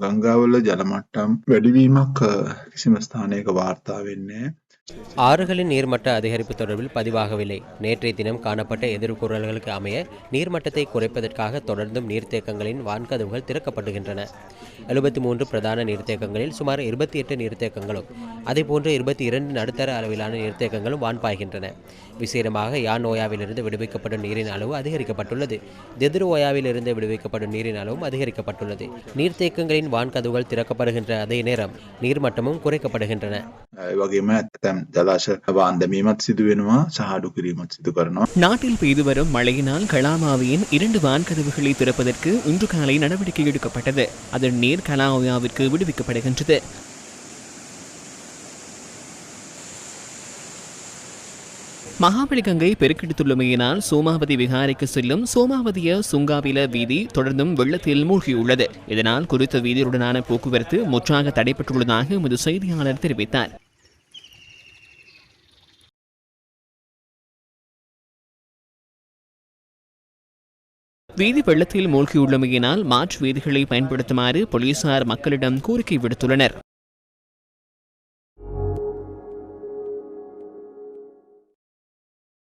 ගංගාවල ජලමට්ටම් වැඩිවීමක් අ, කිසිම ස්ථානයක වාර්තා වෙන්නේ නැහැ. ஆறுகளின் நீர்மட்ட அதிகரிப்பு தொடர்பில் பதிவாகவில்லை நேற்றைய தினம் காணப்பட்ட எதிர்குரல்களுக்கு அமைய நீர்மட்டத்தை குறைப்பதற்காக தொடர்ந்தும் நீர்த்தேக்கங்களின் வான்கதவுகள் திறக்கப்படுகின்றன எழுபத்தி மூன்று பிரதான நீர்த்தேக்கங்களில் சுமார் இருபத்தி எட்டு நீர்த்தேக்கங்களும் அதேபோன்று இருபத்தி இரண்டு நடுத்தர அளவிலான நீர்த்தேக்கங்களும் வான்பாய்கின்றன. விசேடமாக யான் ஓயாவிலிருந்து விடுவிக்கப்படும் நீரின் அளவு அதிகரிக்கப்பட்டுள்ளது. தெதிர் ஓயாவிலிருந்து விடுவிக்கப்படும் நீரின் அளவும் அதிகரிக்கப்பட்டுள்ளது. நீர்த்தேக்கங்களின் வான்கதவுகள் திறக்கப்படுகின்ற அதே நேரம் நீர்மட்டமும் குறைக்கப்படுகின்றன. நாட்டில் பெய்து வரும் மழையினால் கலாமாவியின் இரண்டு வான்கதவுகளை திறப்பதற்கு இன்று காலை நடவடிக்கை எடுக்கப்பட்டது. அதன் நீர் கலாமாவிற்கு விடுவிக்கப்படுகின்றது. மகாபலி கங்கை பெருக்கெடுத்துள்ளமையினால் சோமாவதி விகாரைக்கு செல்லும் சோமாவதிய சுங்காவில வீதி தொடர்ந்தும் வெள்ளத்தில் மூழ்கியுள்ளது. இதனால் குறித்த வீதியுடனான போக்குவரத்து முற்றாக தடைப்பட்டுள்ளதாக எமது செய்தியாளர் தெரிவித்தார். வீதி வெள்ளத்தில் மூழ்கியுள்ளமையினால் மாற்று வீதிகளை பயன்படுத்துமாறு போலீசார் மக்களிடம் கோரிக்கை விடுத்துள்ளனர்.